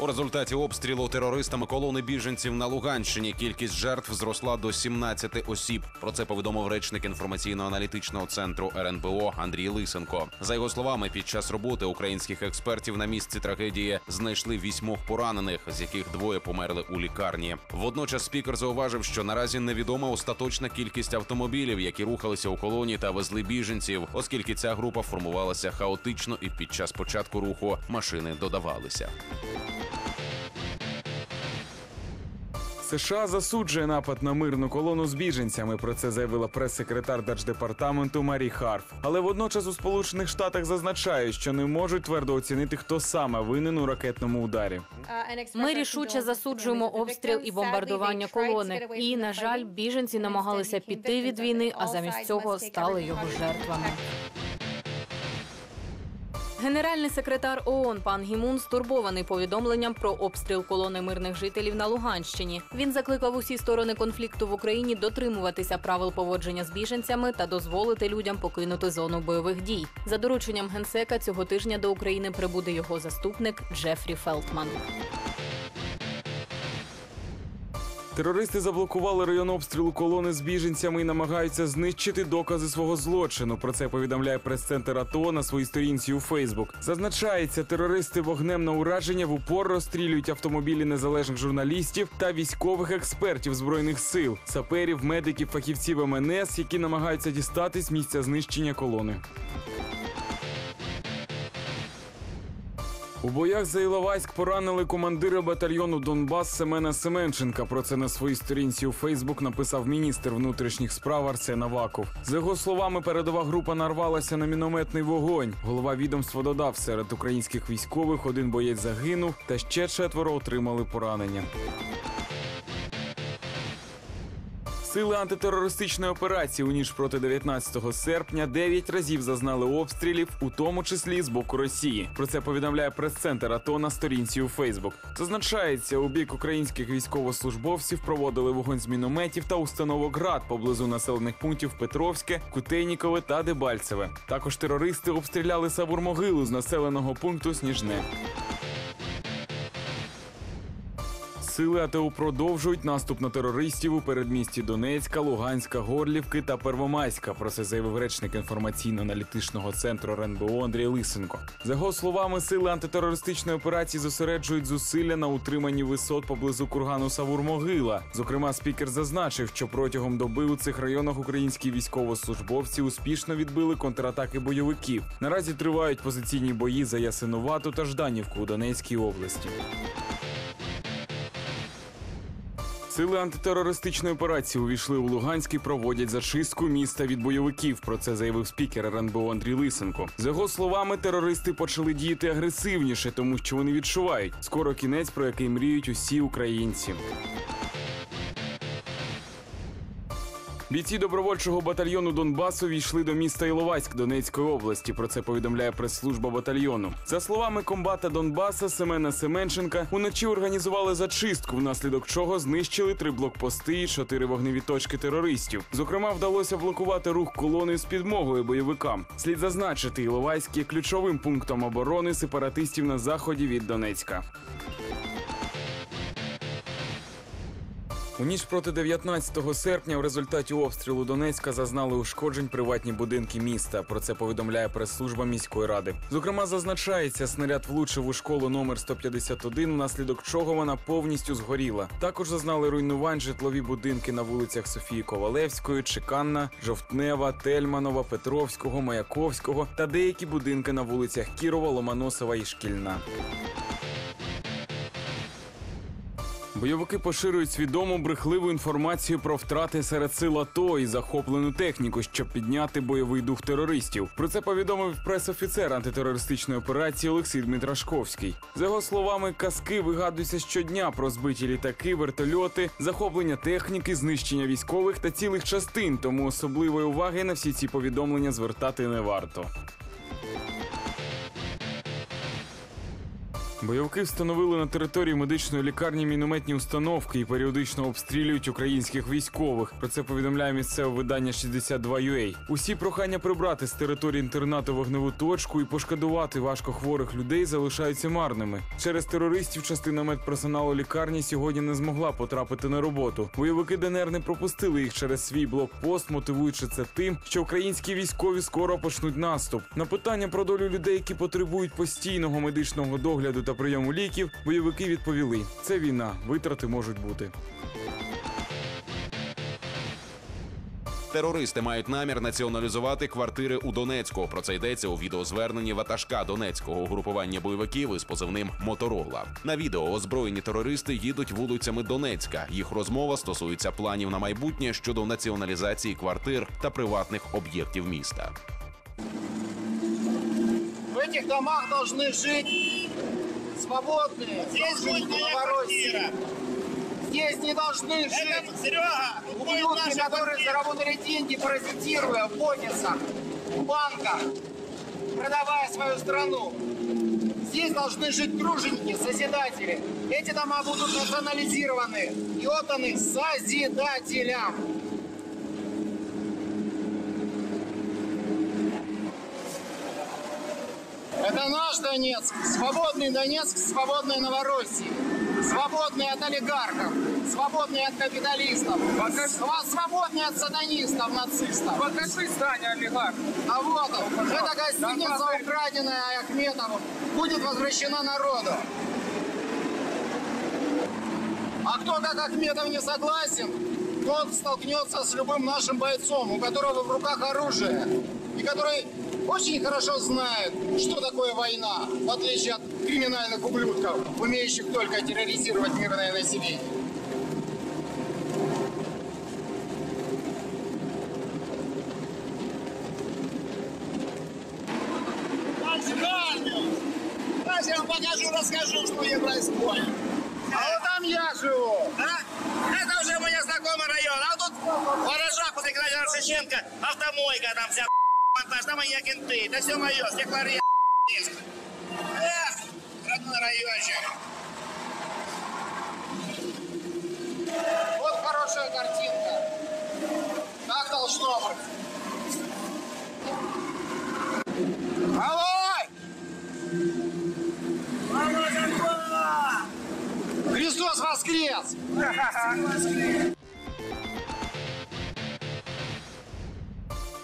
У результаті обстрілу терористами колони біженців на Луганщині кількість жертв зросла до 17 осіб. Про це повідомив речник інформаційно-аналітичного центру РНБО Андрій Лисенко. За його словами, під час роботи українських експертів на місці трагедії знайшли вісьмох поранених, з яких двоє померли у лікарні. Водночас спікер зауважив, що наразі невідома остаточна кількість автомобілів, які рухалися у колоні та везли біженців, оскільки ця група формувалася хаотично і під час початку руху машини додавалися. США засуджує напад на мирну колону з біженцями. Про це заявила прес-секретар держдепартаменту Марі Харф. Але водночас у Сполучених Штатах зазначають, що не можуть твердо оцінити, хто саме винен у ракетному ударі. Ми рішуче засуджуємо обстріл і бомбардування колони. І, на жаль, біженці намагалися піти від війни, а замість цього стали його жертвами. Генеральний секретар ООН пан Гімун стурбований повідомленням про обстріл колони мирних жителів на Луганщині. Він закликав усі сторони конфлікту в Україні дотримуватися правил поводження з біженцями та дозволити людям покинути зону бойових дій. За дорученням генсека цього тижня до України прибуде його заступник Джефрі Фелтман. Терористи заблокували район обстрілу колони з біженцями і намагаються знищити докази свого злочину. Про це повідомляє прес-центр АТО на своїй сторінці у Фейсбук. Зазначається, терористи вогнем на ураження в упор розстрілюють автомобілі незалежних журналістів та військових експертів збройних сил, саперів, медиків, фахівців МНС, які намагаються дістатись місця знищення колони. У боях за Іловайськ поранили командира батальйону Донбас Семена Семенченка. Про це на своїй сторінці у Фейсбук написав міністр внутрішніх справ Арсен Аваков. За його словами, передова група нарвалася на мінометний вогонь. Голова відомства додав, серед українських військових один боєць загинув, та ще четверо отримали поранення. Сили антитерористичної операції у ніч проти 19 серпня 9 разів зазнали обстрілів, у тому числі з боку Росії. Про це повідомляє прес-центр АТО на сторінці у Фейсбук. Зазначається, у бік українських військовослужбовців проводили вогонь з мінометів та установок ГРАД поблизу населених пунктів Петровське, Кутейнікове та Дебальцеве. Також терористи обстріляли Савур-Могилу з населеного пункту Сніжне. Сили АТО продовжують наступ на терористів у передмісті Донецька, Луганська, Горлівки та Первомайська. Про це заявив речник інформаційно-аналітичного центру РНБО Андрій Лисенко. За його словами, сили антитерористичної операції зосереджують зусилля на утриманні висот поблизу кургану Савур-Могила. Зокрема, спікер зазначив, що протягом доби у цих районах українські військовослужбовці успішно відбили контратаки бойовиків. Наразі тривають позиційні бої за Ясинувату та Жданівку у Донецькій області. Сили антитерористичної операції увійшли у Луганськ і проводять зачистку міста від бойовиків. Про це заявив спікер РНБО Андрій Лисенко. За його словами, терористи почали діяти агресивніше, тому що вони відчувають скоро кінець, про який мріють усі українці. Бійці добровольчого батальйону Донбасу війшли до міста Іловайськ Донецької області. Про це повідомляє прес-служба батальйону. За словами комбата Донбаса Семена Семенченка, уночі організували зачистку, внаслідок чого знищили три блокпости і чотири вогневі точки терористів. Зокрема, вдалося блокувати рух колони з підмогою бойовикам. Слід зазначити, Іловайськ є ключовим пунктом оборони сепаратистів на заході від Донецька. У ніч проти 19 серпня в результаті обстрілу Донецька зазнали ушкоджень приватні будинки міста. Про це повідомляє прес-служба міської ради. Зокрема, зазначається, снаряд влучив у школу номер 151, внаслідок чого вона повністю згоріла. Також зазнали руйнувань житлові будинки на вулицях Софії Ковалевської, Чеканна, Жовтнева, Тельманова, Петровського, Маяковського та деякі будинки на вулицях Кірова, Ломоносова і Шкільна. Бойовики поширюють свідому брехливу інформацію про втрати серед сил АТО і захоплену техніку, щоб підняти бойовий дух терористів. Про це повідомив прес-офіцер антитерористичної операції Олексій Дмитрашковський. За його словами, казки вигадуються щодня про збиті літаки, вертольоти, захоплення техніки, знищення військових та цілих частин. Тому особливої уваги на всі ці повідомлення звертати не варто. Бойовики встановили на території медичної лікарні мінометні установки і періодично обстрілюють українських військових. Про це повідомляє місцеве видання 62UA. Усі прохання прибрати з території інтернату вогневу точку і пошкодувати важкохворих людей залишаються марними. Через терористів частина медперсоналу лікарні сьогодні не змогла потрапити на роботу. Бойовики ДНР не пропустили їх через свій блокпост, мотивуючи це тим, що українські військові скоро почнуть наступ. На питання про долю людей, які потребують постійного медичного догляду та прийому ліків, бойовики відповіли: це війна, витрати можуть бути. Терористи мають намір націоналізувати квартири у Донецьку. Про це йдеться у відеозверненні ватажка Донецького угрупування бойовиків із позивним Моторола. На відео озброєні терористи їдуть вулицями Донецька. Їх розмова стосується планів на майбутнє щодо націоналізації квартир та приватних об'єктів міста. В этих домах должны жить свободные, Здесь будет моя квартира. Здесь не должны жить Это, Серега, ублюдки, которые квартира. заработали деньги, паразитируя в офисах, в банках, продавая свою страну. Здесь должны жить труженики, созидатели. Эти дома будут национализированы и отданы созидателям. Это наш Донецк, свободный Донецк, свободная Новороссия. Свободный от олигархов, свободный от капиталистов, сва- свободный от сатанистов, нацистов. Покажи здание олигарх. А вот он. Эта гостиница, украденная Ахметовым, будет возвращена народу. А кто как Ахметов не согласен, тот столкнется с любым нашим бойцом, у которого в руках оружие, и который очень хорошо знает, что такое война, в отличие от криминальных ублюдков, умеющих только терроризировать мирное население. Дальше я вам покажу, расскажу, что где происходит. А вот там я живу. Да? Это уже мой знакомый район. А тут в гаражах у Геннадия Арсиченко автомойка, там вся там мои агенты. Это все мое, стеклорез. Эх, родной райончик. Вот хорошая картинка. Так должно быть. Алло! Христос воскрес!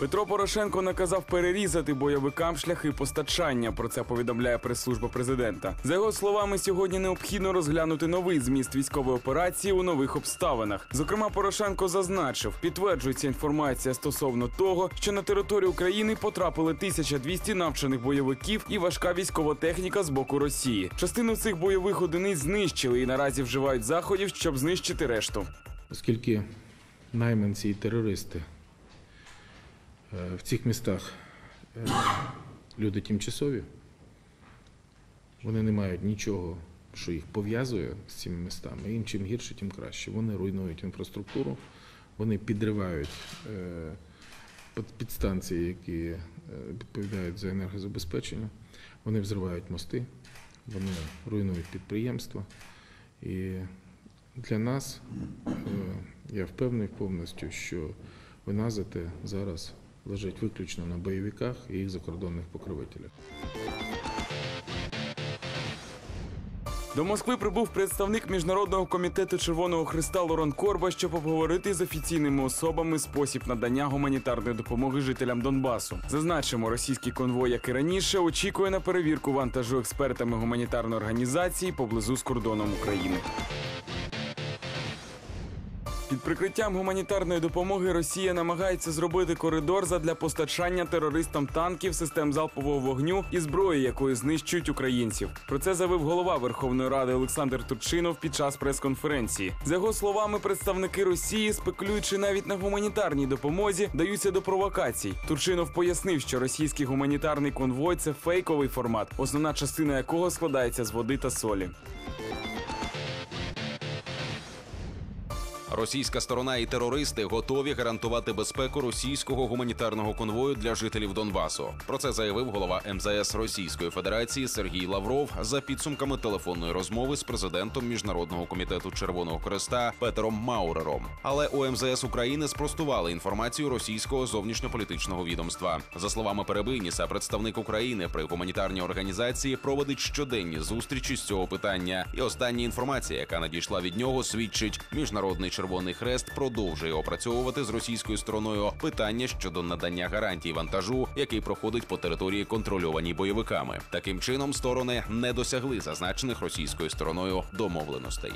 Петро Порошенко наказав перерізати бойовикам шляхи постачання. Про це повідомляє прес-служба президента. За його словами, сьогодні необхідно розглянути новий зміст військової операції у нових обставинах. Зокрема, Порошенко зазначив, підтверджується інформація стосовно того, що на територію України потрапили 1200 навчених бойовиків і важка військова техніка з боку Росії. Частину цих бойових одиниць знищили і наразі вживають заходів, щоб знищити решту. Оскільки найманці і терористи в цих містах е, люди тимчасові, вони не мають нічого, що їх пов'язує з цими містами. Їм чим гірше, тим краще. Вони руйнують інфраструктуру, вони підривають е, підстанції, які е, відповідають за енергозабезпечення, вони взривають мости, вони руйнують підприємства. І для нас Е, Я впевнений повністю, що вина за зараз лежить виключно на бойовиках і їх закордонних покровителях. До Москви прибув представник міжнародного комітету Червоного Христа Лоран Корба, щоб обговорити з офіційними особами спосіб надання гуманітарної допомоги жителям Донбасу. Зазначимо, російський конвой, як і раніше, очікує на перевірку вантажу експертами гуманітарної організації поблизу з кордоном України. Під прикриттям гуманітарної допомоги Росія намагається зробити коридор задля постачання терористам танків, систем залпового вогню і зброї, якою знищують українців. Про це заявив голова Верховної Ради Олександр Турчинов під час прес-конференції. За його словами, представники Росії, спекулюючи навіть на гуманітарній допомозі, даються до провокацій. Турчинов пояснив, що російський гуманітарний конвой це фейковий формат, основна частина якого складається з води та солі. Російська сторона і терористи готові гарантувати безпеку російського гуманітарного конвою для жителів Донбасу. Про це заявив голова МЗС Російської Федерації Сергій Лавров за підсумками телефонної розмови з президентом Міжнародного комітету Червоного Креста Петером Маурером. Але у МЗС України спростували інформацію російського зовнішньополітичного відомства. За словами Перебийніса, представник України при гуманітарній організації проводить щоденні зустрічі з цього питання. І остання інформація, яка надійшла від нього, свідчить, міжнародний Червоний Хрест продовжує опрацьовувати з російською стороною питання щодо надання гарантій вантажу, який проходить по території контрольованій бойовиками. Таким чином, сторони не досягли зазначених російською стороною домовленостей.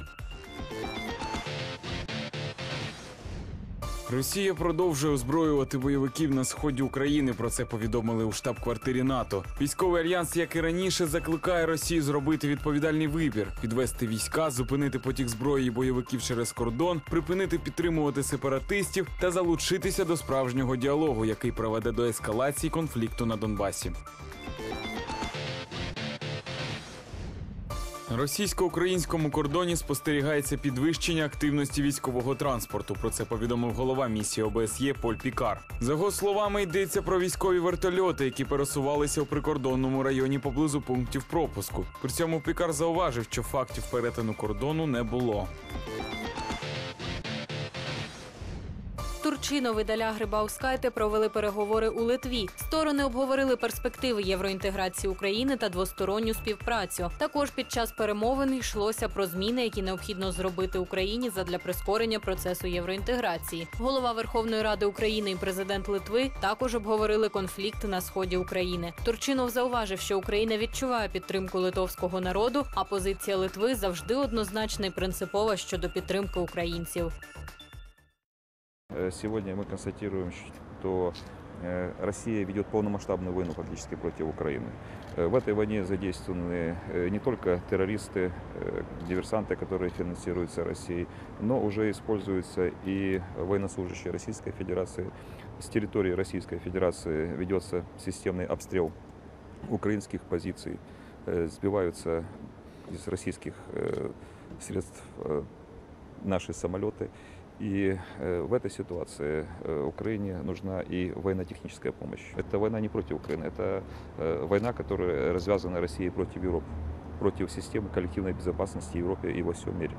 Росія продовжує озброювати бойовиків на сході України. Про це повідомили у штаб-квартирі НАТО. Військовий альянс, як і раніше, закликає Росію зробити відповідальний вибір: підвести війська, зупинити потік зброї і бойовиків через кордон, припинити підтримувати сепаратистів та залучитися до справжнього діалогу, який приведе до ескалації конфлікту на Донбасі. Російсько-українському кордоні спостерігається підвищення активності військового транспорту. Про це повідомив голова місії ОБСЄ Поль Пікар. За його словами, йдеться про військові вертольоти, які пересувалися у прикордонному районі поблизу пунктів пропуску. При цьому Пікар зауважив, що фактів перетину кордону не було. Турчинов і Даля Грибаускайте провели переговори у Литві. Сторони обговорили перспективи євроінтеграції України та двосторонню співпрацю. Також під час перемовин йшлося про зміни, які необхідно зробити Україні задля прискорення процесу євроінтеграції. Голова Верховної Ради України і президент Литви також обговорили конфлікт на сході України. Турчинов зауважив, що Україна відчуває підтримку литовського народу, а позиція Литви завжди однозначна і принципова щодо підтримки українців. Э, Сегодня мы констатируем, что э, Россия ведет полномасштабную войну фактически против Украины. Э, В этой войне задействованы не только террористы, диверсанты, которые финансируются Россией, но уже используются и военнослужащие Российской Федерации. С территории Российской Федерации ведется системный обстрел украинских позиций, сбиваются из российских средств наши самолеты. И э, в этой ситуации э, Украине нужна и военно-техническая помощь. Это война не против Украины, это э, война, которая развязана Россией против Европы, против системы коллективной безопасности Европы и во всем мире.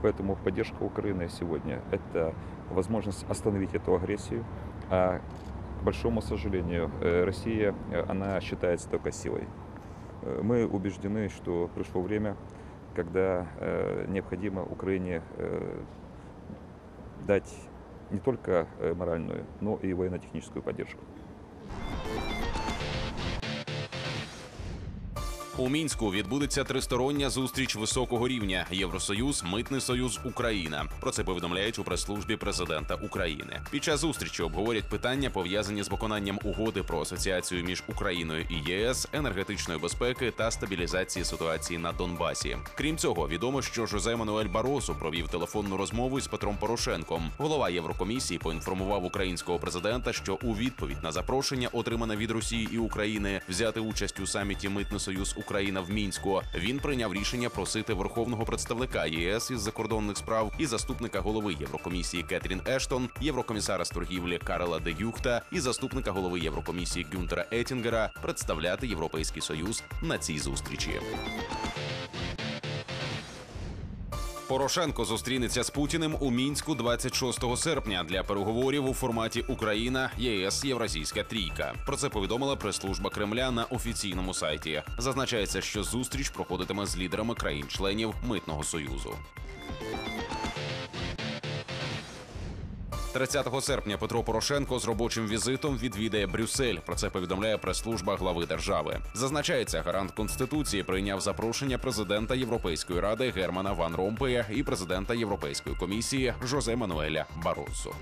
Поэтому поддержка Украины сегодня – это возможность остановить эту агрессию. А, к большому сожалению, Россия, она считается только силой. Мы убеждены, что пришло время, когда необходимо Украине дать не только э, моральную, но и военно-техническую поддержку. У мінську відбудеться тристороння зустріч високого рівня Євросоюз, Митний Союз, Україна. Про це повідомляють у прес-службі президента України. Під час зустрічі обговорять питання пов'язані з виконанням угоди про асоціацію між Україною і ЄС, енергетичної безпеки та стабілізації ситуації на Донбасі. Крім цього, відомо, що Жозе Мануель Баросу провів телефонну розмову із Петром Порошенком. Голова Єврокомісії поінформував українського президента, що у відповідь на запрошення, отримане від Росії і України, взяти участь у саміті Митний Союз Україна в мінську. Він прийняв рішення просити верховного представника ЄС із закордонних справ і заступника голови Єврокомісії Кетрін Ештон, єврокомісара з торгівлі Карела де Юхта і заступника голови Єврокомісії Гюнтера Етінгера представляти Європейський Союз на цій зустрічі. Порошенко зустрінеться з Путіним у мінську 26 серпня для переговорів у форматі Україна, ЄС, Євразійська трійка. Про це повідомила прес-служба Кремля на офіційному сайті. Зазначається, що зустріч проходитиме з лідерами країн-членів Митного союзу. 30 серпня Петро Порошенко з робочим візитом відвідає Брюссель. Про це повідомляє прес-служба глави держави. Зазначається, гарант конституції прийняв запрошення президента Європейської ради Германа Ван Ромпея і президента Європейської комісії Жозе Мануеля Барозу.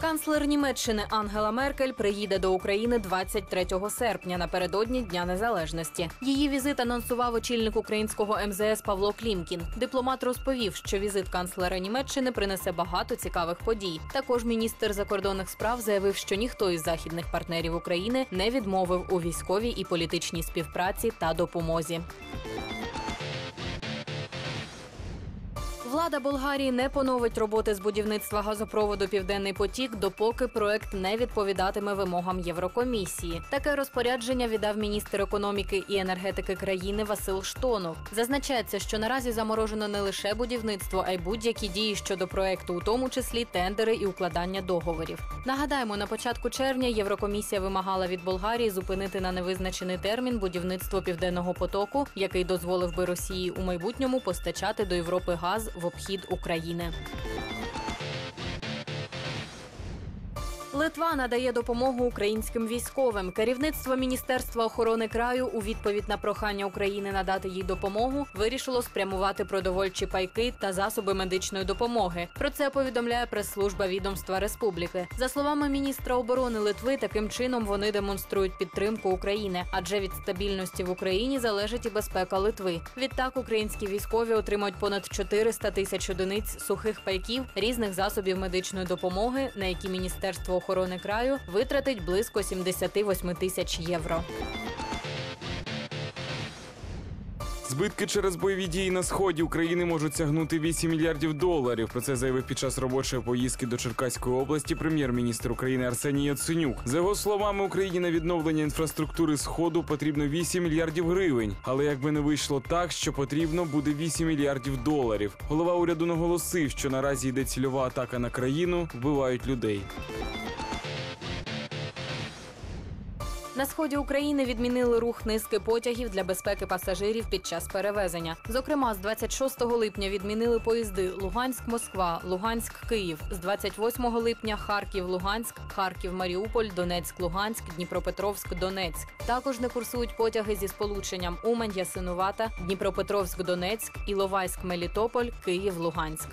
Канцлер Німеччини Ангела Меркель приїде до України 23 серпня напередодні Дня Незалежності. Її візит анонсував очільник українського МЗС Павло Клімкін. Дипломат розповів, що візит канцлера Німеччини принесе багато цікавих подій. Також міністр закордонних справ заявив, що ніхто із західних партнерів України не відмовив у військовій і політичній співпраці та допомозі. Влада Болгарії не поновить роботи з будівництва газопроводу Південний потік, допоки проект не відповідатиме вимогам Єврокомісії. Таке розпорядження віддав міністр економіки і енергетики країни Васил Штонов. Зазначається, що наразі заморожено не лише будівництво, а й будь-які дії щодо проекту, у тому числі тендери і укладання договорів. Нагадаємо, на початку червня Єврокомісія вимагала від Болгарії зупинити на невизначений термін будівництво південного потоку, який дозволив би Росії у майбутньому постачати до Європи газ в обхід України. Литва надає допомогу українським військовим. Керівництво Міністерства охорони краю у відповідь на прохання України надати їй допомогу вирішило спрямувати продовольчі пайки та засоби медичної допомоги. Про це повідомляє прес-служба відомства республіки. За словами міністра оборони Литви, таким чином вони демонструють підтримку України, адже від стабільності в Україні залежить і безпека Литви. Відтак українські військові отримають понад 400 тисяч одиниць сухих пайків різних засобів медичної допомоги, на які міністерство охорони краю витратить близько 78 тисяч євро. Збитки через бойові дії на сході України можуть сягнути 8 мільярдів доларів. Про це заявив під час робочої поїздки до Черкаської області прем'єр-міністр України Арсеній Яценюк. За його словами, Україні на відновлення інфраструктури сходу потрібно 8 мільярдів гривень. Але якби не вийшло так, що потрібно буде 8 мільярдів доларів. Голова уряду наголосив, що наразі йде цільова атака на країну, вбивають людей. На сході України відмінили рух низки потягів для безпеки пасажирів під час перевезення. Зокрема, з 26 липня відмінили поїзди Луганськ-Москва, Луганськ-Київ. З 28 липня Харків-Луганськ, Харків-Маріуполь, Донецьк-Луганськ, Дніпропетровськ-Донецьк. Також не курсують потяги зі сполученням Умань-Ясинувата, Дніпропетровськ-Донецьк, Іловайськ-Мелітополь, Київ-Луганськ.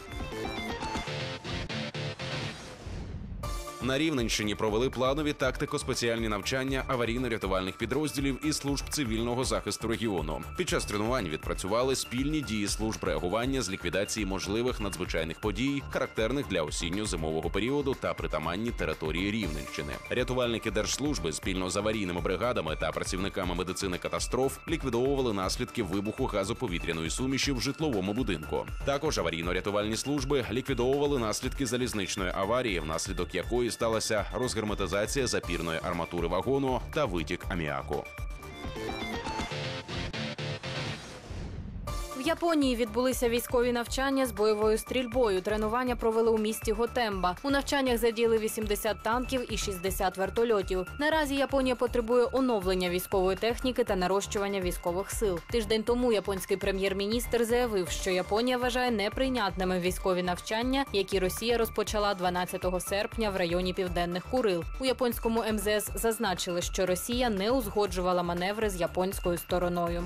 На Рівненщині провели планові тактико-спеціальні навчання аварійно-рятувальних підрозділів і служб цивільного захисту регіону. Під час тренувань відпрацювали спільні дії служб реагування з ліквідації можливих надзвичайних подій, характерних для осінньо-зимового періоду та притаманні території Рівненщини. Рятувальники держслужби спільно з аварійними бригадами та працівниками медицини катастроф ліквідовували наслідки вибуху газоповітряної суміші в житловому будинку. Також аварійно-рятувальні служби ліквідовували наслідки залізничної аварії, внаслідок якої сталася розгерметизація запірної арматури вагону та витік аміаку. Японії відбулися військові навчання з бойовою стрільбою. Тренування провели у місті Готемба. У навчаннях задіяли 80 танків і 60 вертольотів. Наразі Японія потребує оновлення військової техніки та нарощування військових сил. Тиждень тому японський прем'єр-міністр заявив, що Японія вважає неприйнятними військові навчання, які Росія розпочала 12 серпня в районі південних Курил. У японському МЗС зазначили, що Росія не узгоджувала маневри з японською стороною.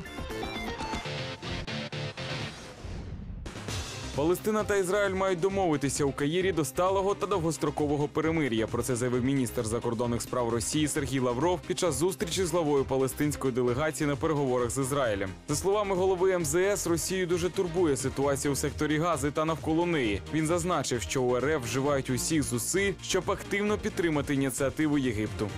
Палестина та Ізраїль мають домовитися у Каїрі до сталого та довгострокового перемир'я. Про це заявив міністр закордонних справ Росії Сергій Лавров під час зустрічі з главою палестинської делегації на переговорах з Ізраїлем. За словами голови МЗС, Росію дуже турбує ситуація у секторі Гази та навколо неї. Він зазначив, що у РФ вживають усіх зусиль, щоб активно підтримати ініціативу Єгипту.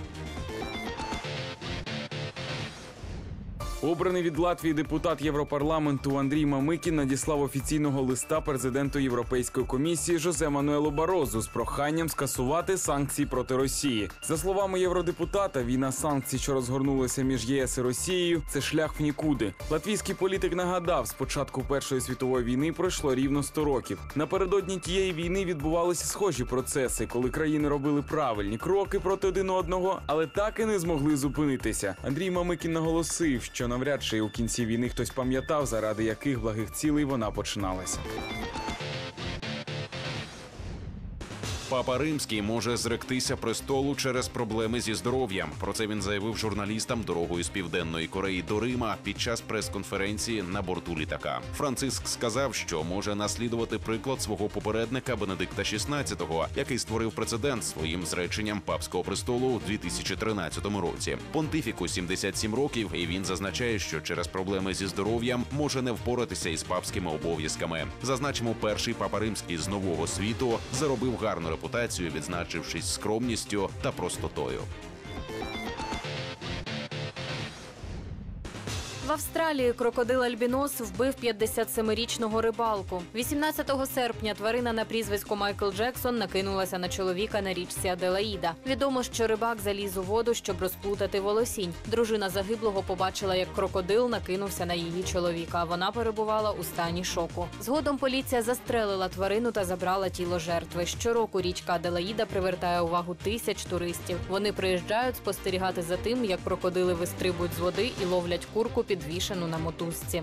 Обраний від Латвії депутат Європарламенту Андрій Мамикін надіслав офіційного листа президенту Європейської комісії Жозе Мануелу Барозу з проханням скасувати санкції проти Росії. За словами євродепутата, війна санкцій, що розгорнулася між ЄС і Росією, це шлях в нікуди. Латвійський політик нагадав, з початку Першої світової війни пройшло рівно 100 років. Напередодні тієї війни відбувалися схожі процеси, коли країни робили правильні кроки проти один одного, але так і не змогли зупинитися. Андрій Мамикін наголосив, що навряд чи у кінці війни хтось пам'ятав, заради яких благих цілей вона починалася. Папа Римський може зректися престолу через проблеми зі здоров'ям. Про це він заявив журналістам дорогою з південної Кореї до Рима під час прес-конференції на борту літака. Франциск сказав, що може наслідувати приклад свого попередника Бенедикта XVI, який створив прецедент своїм зреченням папського престолу у 2013 році. Понтифіку 77 років, і він зазначає, що через проблеми зі здоров'ям може не впоратися із папськими обов'язками. Зазначимо, перший папа римський з нового світу заробив гарну репутацію, відзначившись скромністю та простотою. Австралії крокодил Альбінос вбив 57-річного рибалку. 18 серпня тварина на прізвисько Майкл Джексон накинулася на чоловіка на річці Аделаїда. Відомо, що рибак заліз у воду, щоб розплутати волосінь. Дружина загиблого побачила, як крокодил накинувся на її чоловіка. Вона перебувала у стані шоку. Згодом поліція застрелила тварину та забрала тіло жертви. Щороку річка Аделаїда привертає увагу тисяч туристів. Вони приїжджають спостерігати за тим, як крокодили вистрибують з води і ловлять курку підвішену на мотузці.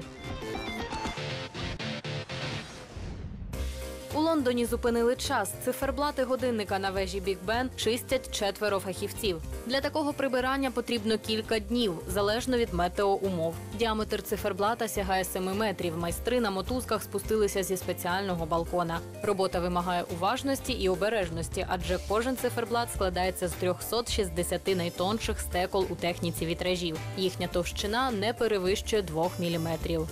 Лондоні зупинили час. Циферблати годинника на вежі Біг Бен чистять четверо фахівців. Для такого прибирання потрібно кілька днів, залежно від метеоумов. Діаметр циферблата сягає 7 метрів. Майстри на мотузках спустилися зі спеціального балкона. Робота вимагає уважності і обережності, адже кожен циферблат складається з 360 найтонших стекол у техніці вітражів. Їхня товщина не перевищує 2 міліметрів.